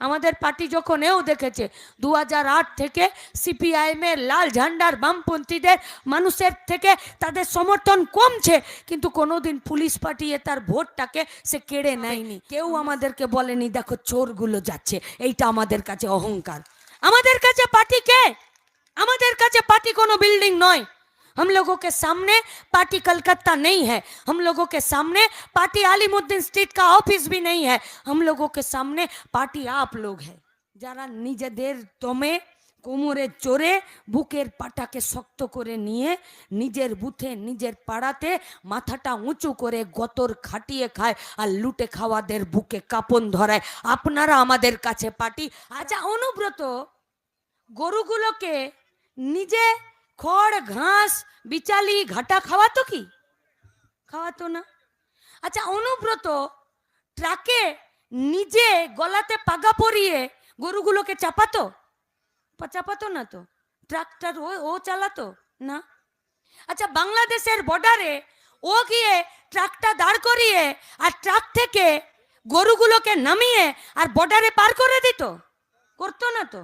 আমাদের পার্টি যখন এও দেখেছে দু হাজার আট থেকে সিপিআইএমের লাল ঝান্ডার বামপন্থীদের মানুষের থেকে তাদের সমর্থন কমছে কিন্তু কোনোদিন পুলিশ পাঠিয়ে তার ভোটটাকে সে কেড়ে নেয়নি। কেউ আমাদেরকে বলেনি দেখো চোরগুলো যাচ্ছে। এইটা আমাদের কাছে অহংকার। আমাদের কাছে পার্টি কে? আমাদের কাছে পার্টি কোনো বিল্ডিং নয়। हम लोगों के सामने पार्टी कलकत्ता नहीं है हम लोगों के सामने पार्टी आलिमुद्दीन स्ट्रीट का ऑफिस भी नहीं है हम लोगों के सामने पार्टी आप लोग है যারা নিজেদের দমে কোমরে চড়ে বুকের পাটাকে শক্ত করে নিয়ে নিজের বুথে নিজের পাড়াতে মাথাটা উঁচু করে গতর খাটিয়ে খায় আর লুটে খাওয়াদের বুকে কাপন ধরায় আপনারা আমাদের কাছে পার্টি আচ্ছা অনুব্রত গরুগুলোকে নিজে খড়, ঘাস, বিচালি, ঘাটা খাওয়াতো কি? খাওয়াতো না। আচ্ছা অনুব্রত ট্রাকে নিজে গলাতে পাগা পরিয়ে গরুগুলোকে চাপাতো? চাপাতো না তো। ট্রাকটার ও ও চালাতো? না। আচ্ছা বাংলাদেশের বর্ডারে ও গিয়ে ট্রাকটা দাঁড় করিয়ে আর ট্রাক থেকে গরুগুলোকে নামিয়ে আর বর্ডারে পার করে দিত? করতো না তো।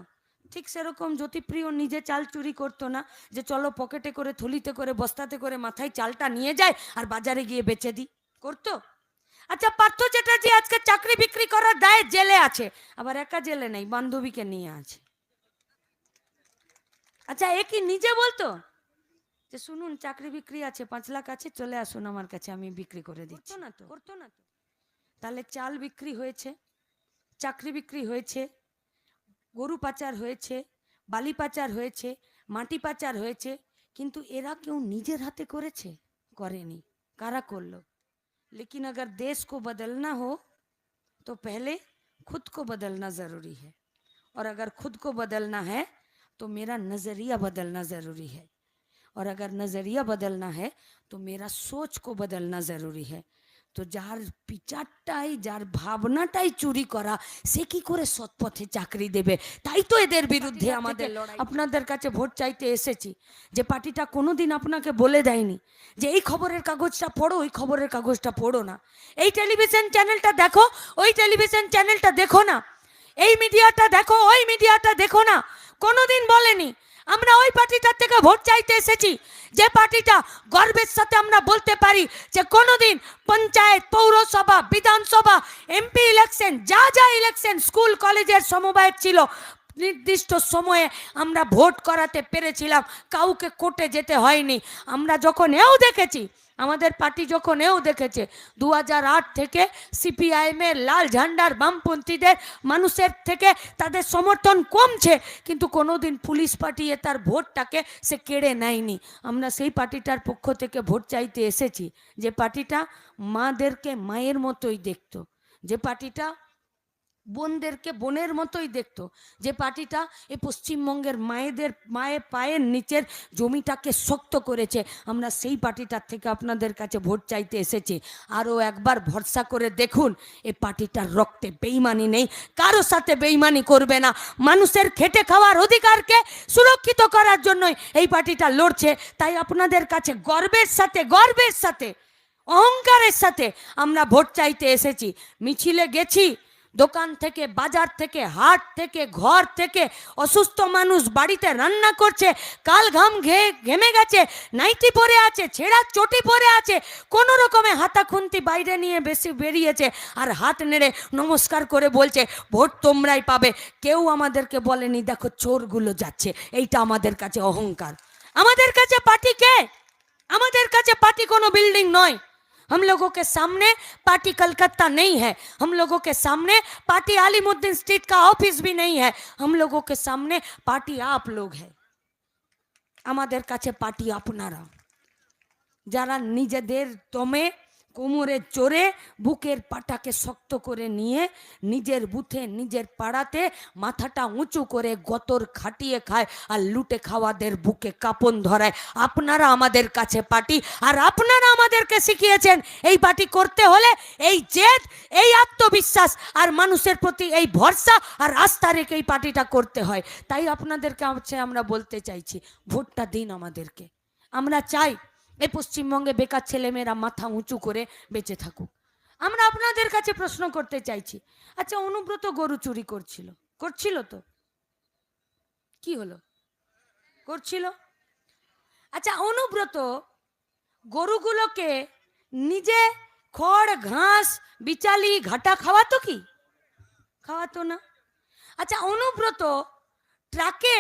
ঠিক সেরকম জ্যোতিপ্রিয় নিজে চাল চুরি করতো না যে চলো পকেটে করে থলিতে করে বস্তাতে করে মাথায় চালটা নিয়ে যায় আর বাজারে গিয়ে বেচে দিই। করতো? আচ্ছা পার্থ চ্যাটার্জি আজকে চাকরি বিক্রি করার দায়ে জেলে আছে আবার একা জেলে নেই বান্ধবীকে নিয়ে আছে। আচ্ছা এ কি নিজে বলতো? যে শুনুন চাকরি বিক্রি আছে পাঁচ লাখ আছে চলে আসুন আমার কাছে আমি বিক্রি করে দিচ্ছি। না তো। করতো না তো। তাহলে চাল বিক্রি হয়েছে চাকরি বিক্রি হয়েছে গরু পাচার হয়েছে বালি পাচার হয়েছে মাটি পাচার হয়েছে কিন্তু এরা কেউ নিজের হাতে করেছে করেনি কারা করলো लेकिन अगर देश को बदलना हो तो पहले खुद को बदलना ज़रूरी है और अगर खुद को बदलना है तो मेरा नज़रिया बदलना ज़रूरी है और अगर नज़रिया बदलना है तो मेरा सोच को बदलना ज़रूरी है তো যার বিচারটাই যার ভাবনাটাই চুরি করা সে কি করে সৎপথে চাকরি দেবে? তাই তো এদের বিরুদ্ধে আমাদের লড়াই। আপনাদের কাছে ভোট চাইতে এসেছি। যে পার্টিটা কোনোদিন আপনাকে বলে দেয়নি যে এই খবরের কাগজটা পড়ো ওই খবরের কাগজটা পড়ো না। এই টেলিভিশন চ্যানেলটা দেখো ওই টেলিভিশন চ্যানেলটা দেখো না। এই মিডিয়াটা দেখো ওই মিডিয়াটা দেখো না। কোনোদিন বলেনি আমরা ওই পার্টিটার থেকে ভোট চাইতে এসেছি। যে পার্টিটা গর্বের সাথে আমরা বলতে পারি যে কোনোদিন পঞ্চায়েত, পৌরসভা, বিধানসভা, এমপি ইলেকশন, যা যা ইলেকশন স্কুল, কলেজের সমবায় ছিল, নির্দিষ্ট সময়ে আমরা ভোট করাতে পেরেছিলাম। কাউকে কোর্টে যেতে হয়নি। আমরা যখন এও দেখেছি আমাদের পার্টি যখন এও দেখেছে দু হাজার আট থেকে সিপিআইএমের লাল ঝান্ডার বামপন্থীদের মানুষের থেকে তাদের সমর্থন কমছে, কিন্তু কোনোদিন পুলিশ পাঠিয়ে তার ভোটটাকে সে কেড়ে নেয়নি। আমরা সেই পার্টিটার পক্ষ থেকে ভোট চাইতে এসেছি। যে পার্টিটা মাদেরকে মায়ের মতোই দেখতো। যে পার্টিটা বোনদেরকে বোনের মতোই দেখতো। যে পার্টিটা এই পশ্চিমবঙ্গের মায়েদের মায়ের পায়ের নিচের জমিটাকে শক্ত করেছে। আমরা সেই পার্টিটার থেকে আপনাদের কাছে ভোট চাইতে এসেছি। আরও একবার ভরসা করে দেখুন এই পার্টিটার রক্তে বেইমানি নেই। কারও সাথে বেইমানি করবে না। মানুষের খেটে খাওয়ার অধিকারকে সুরক্ষিত করার জন্যই এই পার্টিটা লড়ছে। তাই আপনাদের কাছে গর্বের সাথে গর্বের সাথে, অহংকারের সাথে আমরা ভোট চাইতে এসেছি। মিছিলে গেছি দোকান থেকে, বাজার থেকে, হাট থেকে, ঘর থেকে অসুস্থ মানুষ বাড়িতে রান্না করছে, কাল ঘাম ঘে, ঘেমে গেছে, নাইটি পরে আছে, ছেঁড়া চটি পরে আছে, কোনো রকমে হাতা খুন্তি বাইরে নিয়ে বেশি বেরিয়েছে আর হাত নেড়ে নমস্কার করে বলছে, ভোট তোমরাই পাবে। কেউ আমাদেরকে বলেনি, দেখো চোরগুলো যাচ্ছে, এইটা আমাদের কাছে অহংকার। আমাদের কাছে পার্টি কে? আমাদের কাছে পার্টি কোনো বিল্ডিং নয়। हम लोगों के सामने पार्टी कलकत्ता नहीं है हम लोगों के सामने पार्टी आलिमुद्दीन स्ट्रीट का ऑफिस भी नहीं है हम लोगों के सामने पार्टी आप लोग है আমাদের কাছে পার্টি আপনারা যারা নিজেদের দমে কোমরে চড়ে বুকের পাটাকে শক্ত করে নিয়ে নিজের বুথে, নিজের পাড়াতে মাথাটা উঁচু করে গতর খাটিয়ে খায় আর লুটে খাওয়াদের বুকে কাপন ধরায়। আপনারা আমাদের কাছে পার্টি আর আপনারা আমাদেরকে শিখিয়েছেন। এই পার্টি করতে হলে এই জেদ, এই আত্মবিশ্বাস আর মানুষের প্রতি এই ভরসা আর আস্থা রেখে এই পার্টিটা করতে হয়। তাই আপনাদেরকে কাছে আমরা বলতে চাইছি, ভোটটা দিন আমাদেরকে। আমরা চাই এই পশ্চিমবঙ্গে বেকার ছেলেমেয়েরা মাথা উঁচু করে বেঁচে থাকুক। আমরা আপনাদের কাছে প্রশ্ন করতে চাইছি আচ্ছা অনুব্রত গরু চুরি করছিল করছিল তো? কি হলো? করছিল? আচ্ছা অনুব্রত গরুগুলোকে নিজে খড়, ঘাস, বিচালি, ঘাটা খাওয়াতো কি? খাওয়াতো না। আচ্ছা অনুব্রত ট্রাকে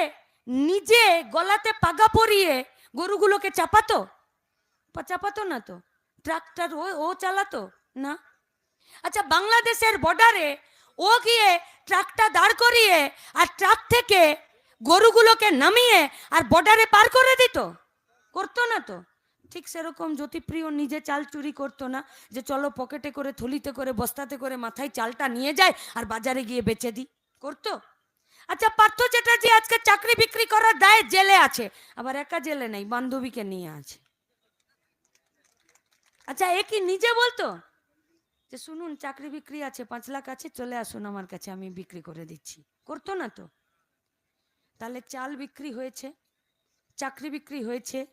নিজে গলাতে পাগা পরিয়ে গরুগুলোকে চাপাতো? চাপাতো না তো? ট্রাকটার ও ও চালাতো? না। আচ্ছা বাংলাদেশের বর্ডারে ও গিয়ে ট্রাকটা দাঁড় করিয়ে আর ট্রাক থেকে গরুগুলোকে নামিয়ে আর বর্ডারে পার করে দিত? করতো না তো? ঠিক সেরকম জ্যোতিপ্রিয় নিজে চাল চুরি করতো না যে চলো পকেটে করে, থলিতে করে, বস্তাতে করে মাথায় চালটা নিয়ে যায় আর বাজারে গিয়ে বেচে দিই। করতো? আচ্ছা পার্থ চ্যাটার্জি আজকে চাকরি বিক্রি করার দায়ে জেলে আছে। আবার একা জেলে নেই, বান্ধবীকে নিয়ে আছে। আচ্ছা এ কি নিজে বলতো? যে শুনুন, চাকরি বিক্রি আছে, পাঁচ লাখ আছে, চলে আসুন আমার কাছে, আমি বিক্রি করে দিচ্ছি। করতো না তো? তাহলে চাল বিক্রি হয়েছে, চাকরি বিক্রি হয়েছে,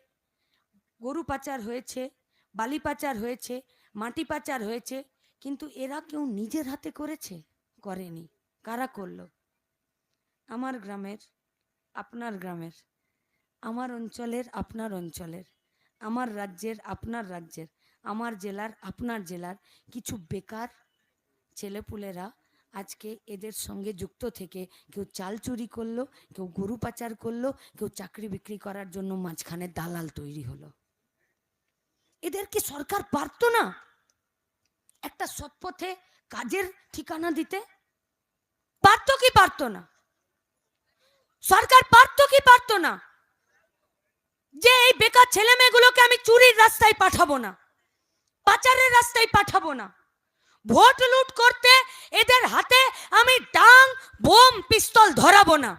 গরু পাচার হয়েছে, বালি পাচার হয়েছে, মাটি পাচার হয়েছে, কিন্তু এরা কেউ নিজের হাতে করেছে? করেনি। কারা করল? আমার গ্রামের, আপনার গ্রামের, আমার অঞ্চলের, আপনার অঞ্চলের, আমার রাজ্যের, আপনার রাজ্যের আমার জেলার, আপনার জেলার কিছু বেকার ছেলেপুলেরা আজকে এদের সঙ্গে যুক্ত থেকে কেউ চাল চুরি করল, কেউ গরু পাচার করল, কেউ চাকরি বিক্রি করার জন্য মাঝখানে দালাল তৈরি হলো। এদের কি সরকার পারতো না একটা সৎপথে কাজের ঠিকানা দিতে? পারতো কি পারতো না? সরকার পারতো কি পারতো না? যে এই বেকার ছেলে মেয়েগুলোকে আমি চুরির রাস্তায় পাঠাবো না। পাচারের রাস্তায় পাঠাবো না ভোট লুট করতে এদের হাতে আমি ডাং বোম পিস্তল ধরাবো না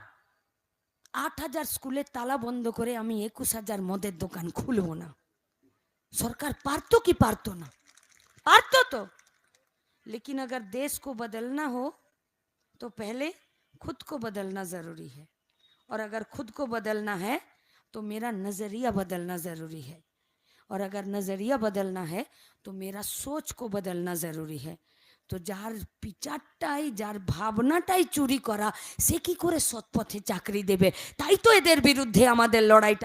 আট হাজার স্কুলের তালা বন্ধ করে আমি একুশ হাজার মদের দোকান খুলবো না সরকার পারতো কি পারতো না पारतो तो लेकिन अगर देश को बदलना हो तो पहले खुद को बदलना ज़रूरी है और अगर खुद को बदलना है तो मेरा नज़रिया बदलना ज़रूरी है और अगर नज़रिया बदलना है तो मेरा सोच को बदलना ज़रूरी है তো যার বিচারটাই যার ভাবনাটাই চুরি করা সে কি করে সৎপথে চাকরি দেবে তাই তো এদের বিরুদ্ধে আমাদের লড়াইটা